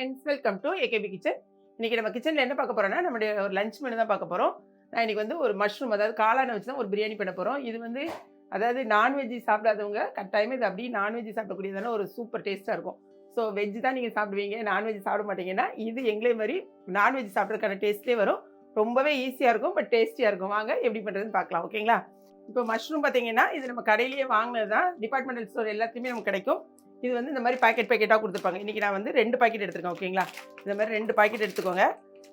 Friends welcome to AKP kitchen இன்றைக்கி நம்ம கிச்சனில் என்ன பார்க்க போகிறோம்னா நம்முடைய ஒரு லஞ்ச் மெனு தான் பார்க்க போகிறோம் நான் இன்னைக்கு வந்து ஒரு மஷ்ரூம் அதாவது காளான வச்சு தான் ஒரு பிரியாணி பண்ண போகிறோம் இது வந்து அதாவது நான்வெஜ் சாப்பிடாதவங்க கட்டாயமாக இது அப்படியே நான்வெஜ் சாப்பிடக்கூடியதான ஒரு சூப்பர் டேஸ்ட்டாக இருக்கும். ஸோ வெஜ் தான் நீங்கள் சாப்பிடுவீங்க நான்வெஜ் சாப்பிட மாட்டீங்கன்னா இது எங்களே மாதிரி நான்வெஜ் சாப்பிட்றதுக்கான டேஸ்ட்லேயே வரும். ரொம்பவே ஈஸியாக இருக்கும் பட் டேஸ்டியாக இருக்கும். வாங்க எப்படி பண்ணுறதுன்னு பார்க்கலாம் ஓகேங்களா இப்போ மஷ்ரூம் பார்த்தீங்கன்னா இது நம்ம கடையிலேயே வாங்கினது தான் டிபார்ட்மெண்டல் ஸ்டோர் எல்லாத்தையுமே நமக்கு கிடைக்கும். இது வந்து இந்த மாதிரி பாக்கெட் பாக்கெட்டாக கொடுத்துருப்பாங்க. இன்றைக்கி நான் வந்து ரெண்டு பாக்கெட் எடுத்துருக்கேன் ஓகேங்களா இந்த மாதிரி ரெண்டு பாக்கெட் எடுத்துக்கோங்க.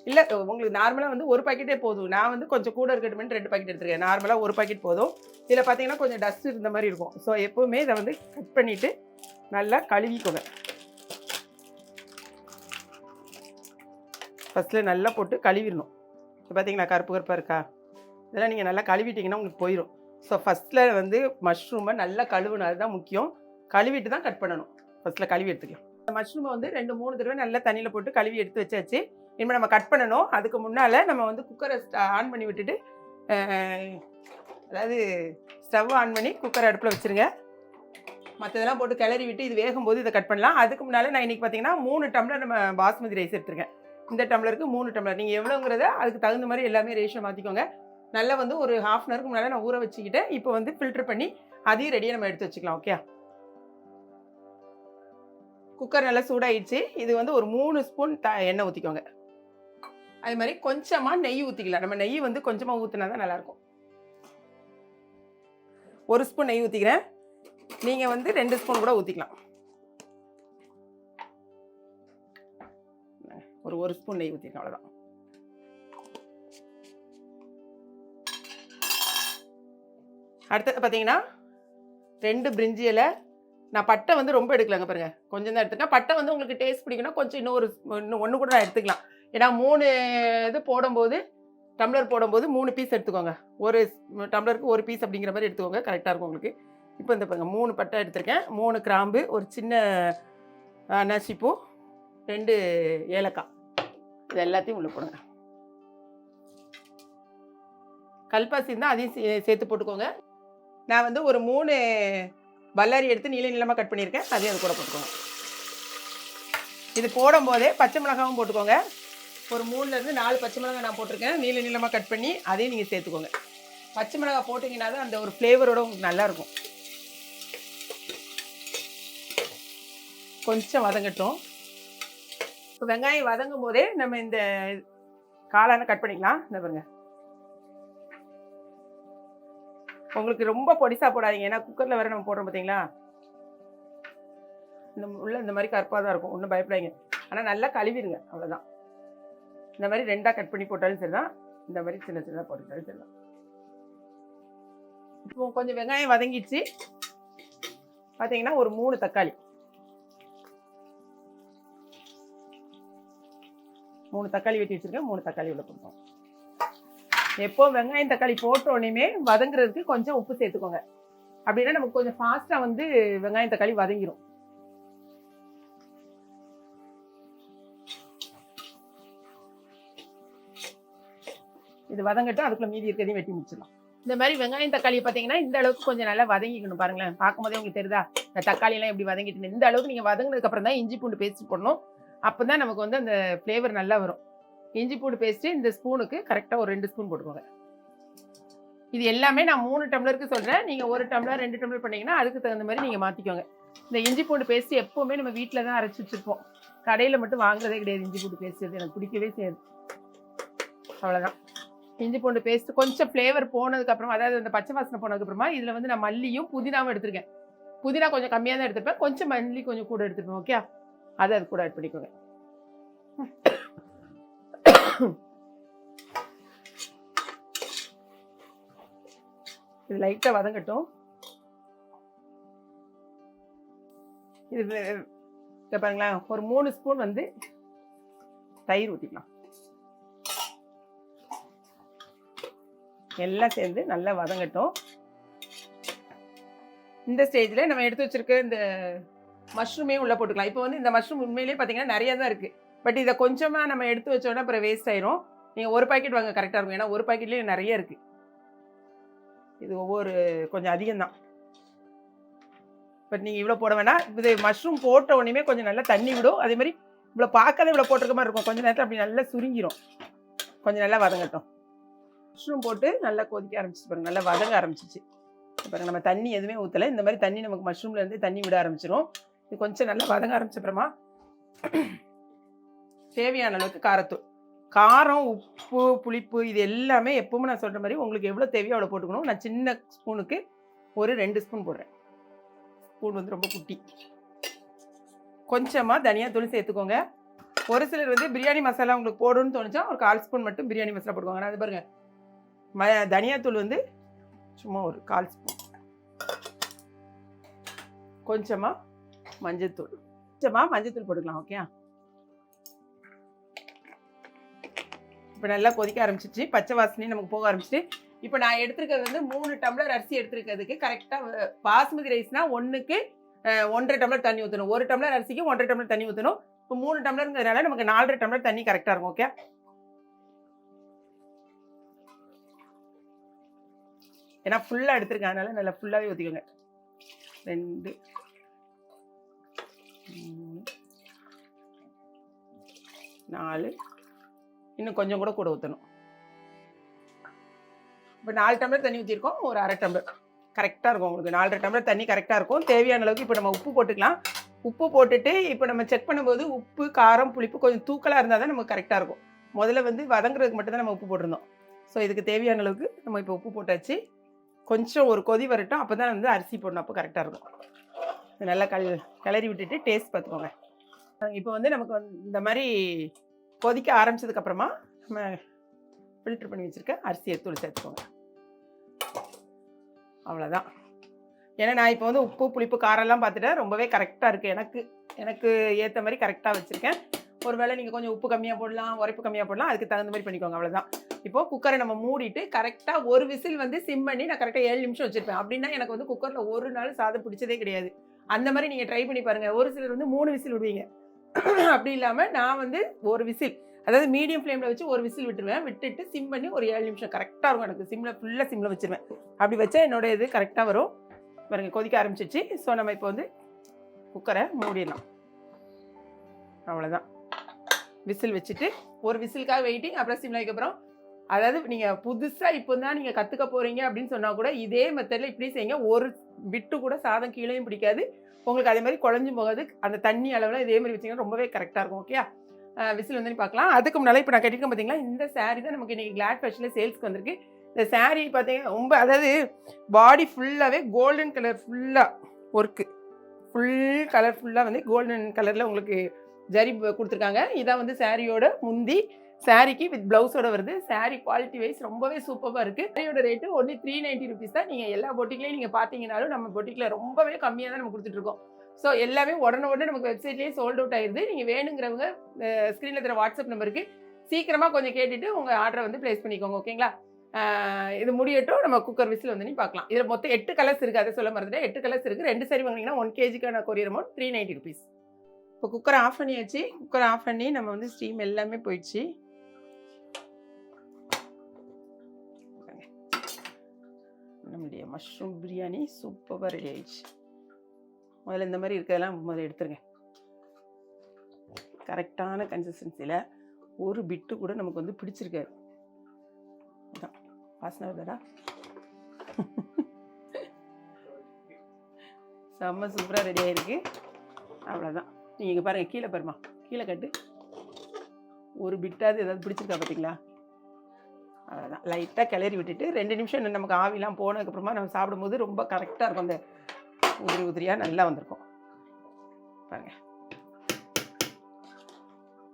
இல்லை உங்களுக்கு நார்மலாக வந்து ஒரு பாக்கெட்டே போதும். நான் வந்து கொஞ்சம் கூட இருக்கட்டுமே ரெண்டு பாக்கெட் எடுத்துருக்கேன். நார்மலாக ஒரு பாக்கெட் போதும். இதில் பார்த்தீங்கன்னா கொஞ்சம் டஸ்ட் இருந்த மாதிரி இருக்கும். ஸோ எப்போவுமே இதை வந்து கட் பண்ணிவிட்டு நல்லா கழுவிக்கோங்க. ஃபஸ்ட்டில் நல்லா போட்டு கழுவிடணும். இப்போ பார்த்தீங்களா கருப்பு கருப்பாக இருக்கா? இதெல்லாம் நீங்கள் நல்லா கழுவிட்டிங்கன்னா உங்களுக்கு போயிடும் ஸோ ஃபஸ்ட்டில் வந்து மஷ்ரூமை நல்லா கழுவணும் அதுதான் முக்கியம். கழுவிட்டு தான் கட் பண்ணணும். ஃபர்ஸ்ட்டில் கழுவி எடுத்துக்கலாம். இந்த மஷ்ரூமை வந்து ரெண்டு மூணு தடவை நல்லா தண்ணியில் போட்டு கழுவி எடுத்து வச்சாச்சு. இனிமேல் நம்ம கட் பண்ணணும். அதுக்கு முன்னால் நம்ம வந்து குக்கரை ஆன் பண்ணி விட்டுட்டு அதாவது ஸ்டவ் ஆன் பண்ணி குக்கர் அடுப்பில் வச்சுருங்க. மற்றதெல்லாம் போட்டு கிளறி விட்டு இது வேகும்போது இதை கட் பண்ணலாம். அதுக்கு முன்னால் நான் இன்றைக்கி பார்த்தீங்கன்னா மூணு டம்ளர் நம்ம பாஸ்மதி ரைஸ் எடுத்துருக்கேன். இந்த டம்ளருக்கு மூணு டம்ளர் நீங்கள் எவ்வளோங்கிறத அதுக்கு தகுந்த மாதிரி எல்லாமே ரேஷியோ மாற்றிக்கோங்க நல்லா வந்து ஒரு ஹாஃப் அன் ஹவருக்கு முன்னால் நான் ஊற வச்சுக்கிட்டேன் இப்போ வந்து ஃபில்டர் பண்ணி அதையும் ரெடியாக நம்ம எடுத்து வச்சுக்கலாம் ஓகே குக்கர் நல்லா சூடாயிடுச்சு. இது வந்து ஒரு மூணு ஸ்பூன் த எண்ணெய் ஊற்றிக்கோங்க அது மாதிரி கொஞ்சமாக நெய் ஊற்றிக்கலாம் நம்ம நெய் வந்து கொஞ்சமாக ஊற்றினா தான் நல்லாயிருக்கும். ஒரு ஸ்பூன் நெய் ஊற்றிக்கிறேன் நீங்கள் வந்து ரெண்டு ஸ்பூன் கூட ஊற்றிக்கலாம் ஒரு ஒரு ஸ்பூன் நெய் ஊற்றிக்கலாம் அவ்வளோதான் அடுத்தது பார்த்தீங்கன்னா ரெண்டு பிரிஞ்சி இலை நான் பட்டை வந்து ரொம்ப எடுக்கலங்க பாருங்க. கொஞ்சம் தான் எடுத்துக்கேன் பட்டை வந்து உங்களுக்கு டேஸ்ட் பிடிக்குன்னா கொஞ்சம் இன்னும் ஒரு இன்னும் ஒன்று கூட நான் எடுத்துக்கலாம். ஏன்னா மூணு இது போடும்போது டம்ளர் போடும்போது மூணு பீஸ் எடுத்துக்கோங்க. ஒரு டம்ளருக்கு ஒரு பீஸ் அப்படிங்கிற மாதிரி எடுத்துக்கோங்க. கரெக்டாக இருக்கும் உங்களுக்கு. இப்போ இந்த பாருங்க மூணு பட்டை எடுத்திருக்கேன். மூணு கிராம்பு ஒரு சின்ன நசிப்பூ ரெண்டு ஏலக்காய். இது எல்லாத்தையும் உள்ளே போடுங்க. கல்பாசி இருந்தால் அதையும் சே- சேர்த்து போட்டுக்கோங்க. நான் வந்து ஒரு மூணு பல்லாரி எடுத்து நீள நீளமாக கட் பண்ணியிருக்கேன். அதையும் அது கூட போட்டுக்கோங்க. இது போடும்போதே பச்சை மிளகாவும் போட்டுக்கோங்க. ஒரு மூணுலேருந்து நாலு பச்சை மிளகாய் நான் போட்டிருக்கேன். நீள நீளமாக கட் பண்ணி அதையும் நீங்கள் சேர்த்துக்கோங்க. பச்சை மிளகாய் போட்டிங்கன்னா தான் அந்த ஒரு ஃப்ளேவரோட உங்களுக்கு நல்லாயிருக்கும் கொஞ்சம் வதங்கட்டும். இப்போ வெங்காயம் வதங்கும் போதே நம்ம இந்த காளான கட் பண்ணிக்கலாம். இந்த பாருங்கள் உங்களுக்கு ரொம்ப பொடிசா போடாதீங்க. ஏன்னா குக்கரில் வேற நம்ம போடுறோம் பார்த்தீங்களா இந்த உள்ள இந்த மாதிரி கருப்பாக தான் இருக்கும். ஒன்றும் பயப்படாதீங்க. ஆனால் நல்லா கழுவிடுங்க. அவ்வளோதான் இந்த மாதிரி ரெண்டாக கட் பண்ணி போட்டாலும் சரிதான். இந்த மாதிரி சின்ன சின்னதாக போட்டுட்டாலும் சரிதான். இப்போ கொஞ்சம் வெங்காயம் வதங்கிடுச்சு. பார்த்தீங்கன்னா ஒரு மூணு தக்காளி. மூணு தக்காளி வெட்டி வச்சிருக்கேன். மூணு தக்காளி உள்ள கொடுப்போம் எப்போ வெங்காயம் தக்காளி போட்டோடனே வதங்குறதுக்கு கொஞ்சம் உப்பு சேர்த்துக்கோங்க. அப்படின்னா நமக்கு கொஞ்சம் ஃபாஸ்ட்டாக வந்து வெங்காயம் தக்காளி வதங்கிடும் இது வதங்கட்டும் அதுக்குள்ள மீதி இருக்கிறதையும் வெட்டி முடிச்சிடலாம். இந்த மாதிரி வெங்காயம் தக்காளி பார்த்தீங்கன்னா இந்த அளவுக்கு கொஞ்சம் நல்லா வதங்கிக்கணும் பாருங்களேன். பார்க்கும்போதே உங்களுக்கு தெரியுதா? இந்த தக்காளியெல்லாம் எப்படி வதங்கிட்டு இந்த அளவுக்கு நீங்கள் வதங்கினதுக்கு அப்புறம் தான் இஞ்சி பூண்டு பேஸ்ட் போடணும். அப்போ தான் நமக்கு வந்து அந்த ஃப்ளேவர் நல்லா வரும். இஞ்சி பூண்டு பேஸ்ட்டு இந்த ஸ்பூனுக்கு கரெக்டாக ஒரு ரெண்டு ஸ்பூன் போட்டுக்கோங்க. இது எல்லாமே நான் மூணு டம்ளருக்கு சொல்கிறேன் நீங்கள் ஒரு டம்ளர் ரெண்டு டம்ளர் பண்ணிங்கன்னா அதுக்கு தகுந்த மாதிரி நீங்கள் மாற்றிக்கோங்க இந்த இஞ்சி பூண்டு பேஸ்ட்டு எப்போவுமே நம்ம வீட்டில் தான் அரைச்சி வச்சுருப்போம். கடையில் மட்டும் வாங்குறதே கிடையாது இஞ்சி பூண்டு பேஸ்ட்டு எனக்கு பிடிக்கவே செய்யாது. அவ்வளோதான் இஞ்சி பூண்டு பேஸ்ட் கொஞ்சம் ஃப்ளேவர் போனதுக்கப்புறம் அதாவது அந்த பச்சை வாசனை போனதுக்கப்புறமா இதில் வந்து நான் மல்லியும் புதினாவும் எடுத்திருக்கேன். புதினா கொஞ்சம் கம்மியாக தான் எடுத்துருப்பேன். கொஞ்சம் மல்லி கொஞ்சம் கூட எடுத்துருப்பேன். ஓகே அதை அது கூட ஆட் பண்ணிக்கோங்க. இது லைட்டாக வதங்கட்டும். இது பாருங்களேன். ஒரு மூணு ஸ்பூன் வந்து தயிர் ஊற்றிக்கலாம் எல்லாம் சேர்ந்து நல்லா வதங்கட்டும். இந்த ஸ்டேஜில் நம்ம எடுத்து வச்சிருக்க இந்த மஷ்ரூமே உள்ளே போட்டுக்கலாம். இப்போ வந்து இந்த மஷ்ரூம் உண்மையிலேயே பார்த்தீங்கன்னா நிறைய தான் இருக்குது பட் இதை கொஞ்சமாக நம்ம எடுத்து வச்சோன்னா அப்புறம் வேஸ்ட் ஆயிரும். நீங்கள் ஒரு பாக்கெட் வாங்க கரெக்டாக இருக்கும் ஏன்னா ஒரு பாக்கெட்லேயே நிறைய இருக்குது இது ஒவ்வொரு கொஞ்சம் அதிகம்தான். பட் நீங்கள் இவ்வளோ போட வேணாம் இது மஷ்ரூம் போட்ட உடனே கொஞ்சம் நல்லா தண்ணி விடும். அதே மாதிரி இவ்வளோ பார்க்கவே இவ்வளோ போட்டிருக்க மாதிரி இருக்கும். கொஞ்சம் நேரத்தில் அப்படி நல்லா சுருங்கிடும் கொஞ்சம் நல்லா வதங்கட்டும். மஷ்ரூம் போட்டு நல்லா கொதிக்க ஆரம்பிச்சிச்சு பாருங்க. நல்லா வதங்க ஆரம்பிச்சிச்சு இப்போ நம்ம தண்ணி எதுவுமே ஊற்றலை இந்த மாதிரி தண்ணி நமக்கு மஷ்ரூம்லேருந்து தண்ணி விட ஆரம்பிச்சிடும் இது கொஞ்சம் நல்லா வதங்க ஆரம்பிச்ச அப்புறமா தேவையான அளவுக்கு காரத்தூள். காரம் உப்பு புளிப்பு இது எல்லாமே எப்பவுமே நான் சொல்கிற மாதிரி உங்களுக்கு எவ்வளோ தேவையோ அவ்வளோ போட்டுக்கணும். நான் சின்ன ஸ்பூனுக்கு ஒரு ரெண்டு ஸ்பூன் போடுறேன். ஸ்பூன் வந்து ரொம்ப குட்டி. கொஞ்சமாக தனியாத்தூள் சேர்த்துக்கோங்க. ஒரு சிலர் வந்து பிரியாணி மசாலா உங்களுக்கு போடணும்னு தோணுச்சா ஒரு கால் ஸ்பூன் மட்டும் பிரியாணி மசாலா போடுவாங்க. நான் அது பாருங்க. ம தனியாத்தூள் வந்து சும்மா ஒரு கால் ஸ்பூன். கொஞ்சமாக மஞ்சத்தூள். கொஞ்சமாக மஞ்சத்தூள் போட்டுக்கலாம் ஓகே இப்போ நல்லா கொதிக்க ஆரம்பிச்சிச்சு பச்சை வாசனையும் நமக்கு போக ஆரம்பிச்சிட்டு. இப்போ நான் எடுத்துருக்கிறது வந்து மூணு டம்ளர் அரிசி எடுத்துருக்கிறதுக்கு கரெக்டாக பாஸ்மதி ரைஸ்னா ஒன்றுக்கு ஒன்றரை டம்ளர் தண்ணி ஊற்றணும் ஒரு டம்ளர் அரிசிக்கு ஒன்றரை டம்ளர் தண்ணி ஊற்றணும் இப்போ மூணு டம்ளருங்கிறதுனால நமக்கு நாலரை டம்ளர் தண்ணி கரெக்டாக இருக்கும் ஓகே ஏன்னா ஃபுல்லாக எடுத்துருக்கேன். அதனால் நல்லா ஃபுல்லாகவே ஊற்றிக்கோங்க ரெண்டு நாலு இன்னும் கொஞ்சம் கூட கூட ஊற்றணும் இப்போ நாலு டம்ளர் தண்ணி ஊற்றிருக்கோம் ஒரு அரை டம்ளர். கரெக்டாக இருக்கும் உங்களுக்கு. நாலரை டம்ளர் தண்ணி கரெக்டாக இருக்கும். தேவையான அளவுக்கு இப்போ நம்ம உப்பு போட்டுக்கலாம். உப்பு போட்டுட்டு இப்போ நம்ம செக் பண்ணும்போது உப்பு காரம் புளிப்பு கொஞ்சம் தூக்கலாக இருந்தால் தான் நமக்கு கரெக்டாக இருக்கும். முதல்ல வந்து வதங்குறதுக்கு மட்டும்தான் நம்ம உப்பு போட்டிருந்தோம். ஸோ இதுக்கு தேவையான அளவுக்கு நம்ம இப்போ உப்பு போட்டாச்சு. கொஞ்சம் ஒரு கொதி வரட்டும். அப்போ தான் வந்து அரிசி போடணும். அப்போ கரெக்டாக இருக்கும். நல்லா கல் கிளறி விட்டுட்டு டேஸ்ட் பார்த்துக்கோங்க. இப்போ வந்து நமக்கு வந்து இந்த மாதிரி கொதிக்க ஆரம்பிச்சதுக்கப்புறமா நம்ம ஃபில்டர் பண்ணி வச்சுருக்க அரிசி எடுத்து சேர்த்துக்கோங்க. அவ்வளோதான் ஏன்னா நான் இப்போ வந்து உப்பு புளிப்பு காரெல்லாம் பார்த்துட்டேன். ரொம்பவே கரெக்டாக இருக்குது எனக்கு எனக்கு ஏற்ற மாதிரி கரெக்டாக வச்சுருக்கேன். ஒருவேளை நீங்கள் கொஞ்சம் உப்பு கம்மியாக போடலாம் உரைப்பு கம்மியாக போடலாம். அதுக்கு தகுந்த மாதிரி பண்ணிக்கோங்க. அவ்வளோதான் இப்போது குக்கரை நம்ம மூடிட்டு கரெக்டாக ஒரு விசில் வந்து சிம் பண்ணி நான் கரெக்டாக ஏழு நிமிஷம் வச்சுருப்பேன். அப்படின்னா எனக்கு வந்து குக்கரில் ஒரு நாள் சாதம் பிடிச்சதே கிடையாது. அந்த மாதிரி நீங்கள் ட்ரை பண்ணி பாருங்கள் ஒரு சிலர் வந்து மூணு விசில் விடுவீங்க. அப்படி இல்லாமல் நான் வந்து ஒரு விசில் அதாவது மீடியம் ஃப்ளேமில் வச்சு ஒரு விசில் விட்டுருவேன். விட்டுட்டு சிம் பண்ணி ஒரு ஏழு நிமிஷம் கரெக்டாக இருக்கும் எனக்கு. சிம்மில் ஃபுல்லாக சிம்மில் வச்சுருவேன். அப்படி வச்சா என்னோட இது கரெக்டாக வரும். பாருங்க கொதிக்க ஆரம்பிச்சிச்சு ஸோ நம்ம இப்போ வந்து குக்கரை மூடிடலாம். அவ்வளோதான் விசில் வச்சுட்டு ஒரு விசிலுக்காக வெயிட்டிங் அப்புறம் சிம்மில் வைக்கப்புறம் அதாவது நீங்கள் புதுசாக இப்போ தான் நீங்கள் கற்றுக்க போகிறீங்க அப்படின்னு சொன்னால் கூட இதே மெத்தடில் இப்படி செய்யுங்க. ஒரு விட்டு கூட சாதம் கீழேயும் பிடிக்காது. உங்களுக்கு அதே மாதிரி குழஞ்சும் போகாது. அந்த தண்ணி அளவில் இதே மாதிரி வச்சிங்கன்னா ரொம்பவே கரெக்டாக இருக்கும். ஓகே விசில் வந்து பார்க்கலாம். அதுக்கு முன்னால் இப்போ நான் கட்டிருக்கேன் பார்த்தீங்களா இந்த சாரீ தான் நமக்கு இன்றைக்கி கிளாட் ஃபேஷனில் சேல்ஸ்க்கு வந்திருக்கு. இந்த சாரீ பார்த்தீங்கன்னா ரொம்ப அதாவது பாடி ஃபுல்லாகவே கோல்டன் கலர் ஃபுல்லாக ஒர்க்கு ஃபுல் கலர் ஃபுல்லாக வந்து கோல்டன் கலரில் உங்களுக்கு ஜரி கொடுத்துருக்காங்க. இதான் வந்து சாரியோட முந்தி சாரிக்கு வித் ப்ளவுஸோட வருது. saree குவாலிட்டி வைஸ் ரொம்பவே சூப்பராக இருக்குது சாரியோட rate only three ninety rupees தான். நீங்கள் எல்லா பொட்டிக்லையும் நீங்கள் பார்த்தீங்கனாலும் நம்ம பொட்டிக்கில் ரொம்பவே கம்மியாக தான் நம்ம கொடுத்துட்ருக்கோம் ஸோ எல்லாமே உடனே உடனே நமக்கு வெப்சைட்லேயே சோல்ட் அவுட் ஆயிடுது நீங்கள் வேணுங்கிறவங்க ஸ்க்ரீனில் தர வாட்ஸ்அப் நம்பருக்கு சீக்கிரமாக கொஞ்சம் கேட்டுட்டு உங்கள் ஆர்டரை வந்து ப்ளேஸ் பண்ணிக்கோங்க ஓகேங்களா இது முடியட்டும். நம்ம குக்கர் விசில் வந்து நீ பார்க்கலாம் இதில் மொத்தம் எட்டு கலர்ஸ் இருக்குது அதை சொல்ல மறந்துட்டேன். எட்டு கலர்ஸ் இருக்குது ரெண்டு சரி வாங்கினீங்கன்னா one கேஜிக்கான courier amount three ninety rupees இப்போ குக்கரை ஆஃப் பண்ணியாச்சு. குக்கரை ஆஃப் பண்ணி நம்ம வந்து ஸ்டீம் எல்லாமே போயிடுச்சு. நம்மளுடைய மஷ்ரூம் பிரியாணி சூப்பராக ரெடி ஆயிடுச்சு. முதல்ல இந்த மாதிரி இருக்கிறதெல்லாம் முதல்ல எடுத்துருங்க. கரெக்டான கன்சிஸ்டன்சியில் ஒரு பிட்டு கூட நமக்கு வந்து பிடிச்சிருக்காது. வாசனை வருதாடா. செம்ம சூப்பராக ரெடி ஆயிருக்கு. அவ்வளோதான் நீங்கள் இங்கே பாருங்கள் கீழே பாருமா கீழே கட்டு. ஒரு பிட்டாவது ஏதாவது பிடிச்சிருக்கா பார்த்தீங்களா அவ்வளோதான் லைட்டாக கிளறி விட்டுட்டு ரெண்டு நிமிஷம் இன்னும் நமக்கு ஆவிலாம் போனதுக்கப்புறமா நம்ம சாப்பிடும்போது ரொம்ப கரெக்டாக இருக்கும். அந்த உதிரி உதிரியாக நல்லா வந்திருக்கும். பாருங்க.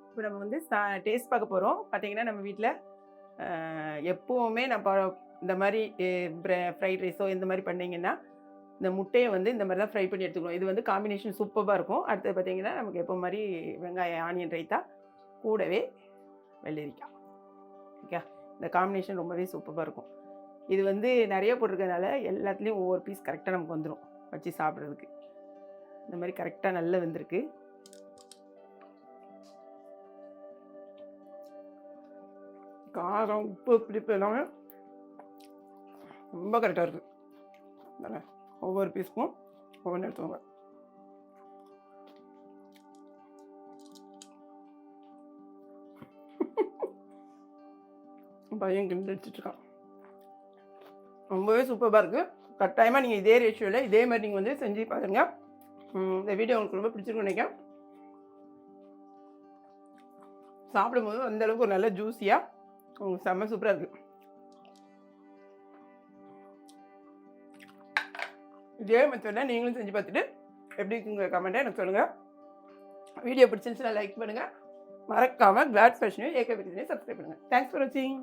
இப்போ நம்ம வந்து சா டேஸ்ட் பார்க்க போகிறோம் பார்த்தீங்கன்னா நம்ம வீட்டில் எப்போவுமே நம்ம இந்த மாதிரி ஃப்ரைட் ரைஸோ இந்த மாதிரி பண்ணிங்கன்னா இந்த முட்டையை வந்து இந்த மாதிரி தான் ஃப்ரை பண்ணி எடுத்துக்கணும். இது வந்து காம்பினேஷன் சூப்பராக இருக்கும். அடுத்தது பார்த்தீங்கன்னா நமக்கு எப்போ மாதிரி வெங்காயம் ஆனியன் ரைத்தா கூடவே வெள்ளரிக்காய். ஓகே இந்த காம்பினேஷன் ரொம்பவே சூப்பராக இருக்கும். இது வந்து நிறைய போட்டிருக்கறதுனால எல்லாத்துலேயும் ஒவ்வொரு பீஸ் கரெக்டாக நமக்கு வந்துடும் வச்சு சாப்பிட்றதுக்கு. இந்த மாதிரி கரெக்டாக நல்லா வந்திருக்கு. காரம் உப்பு புளிப்பு எல்லாமே ரொம்ப கரெக்டாக இருக்குது ஒவ்வொரு பீஸ்க்கும் ஒவ்வொன்று எடுத்துக்கோங்க. பையன் கிண்டடிச்சிட்ருக்கான் ரொம்பவே சூப்பராக இருக்குது கட்டாயமாக நீங்கள் இதே ரேஷியோவில் இதே மாதிரி நீங்கள் வந்து செஞ்சு பாருங்க. இந்த வீடியோ உங்களுக்கு ரொம்ப பிடிச்சிருக்குன்னு நினைக்கிறேன். சாப்பிடும்போது அந்தளவுக்கு ஒரு நல்ல ஜூஸியாக உங்களுக்கு செம்ம சூப்பராக இருக்குது இதே மெத்தடில் நீங்களும் செஞ்சு பார்த்துட்டு எப்படி இருக்குங்கிற கமெண்ட்டை எனக்கு சொல்லுங்கள் வீடியோ பிடிச்சிருந்துச்சுன்னா லைக் பண்ணுங்கள் மறக்காமல் கிளாட் ஃபேஷனையும் ஏகே பிரிச்சினையும் சப்ஸ்கிரைப் பண்ணுங்கள் தேங்க்ஸ் ஃபார் வாட்சிங்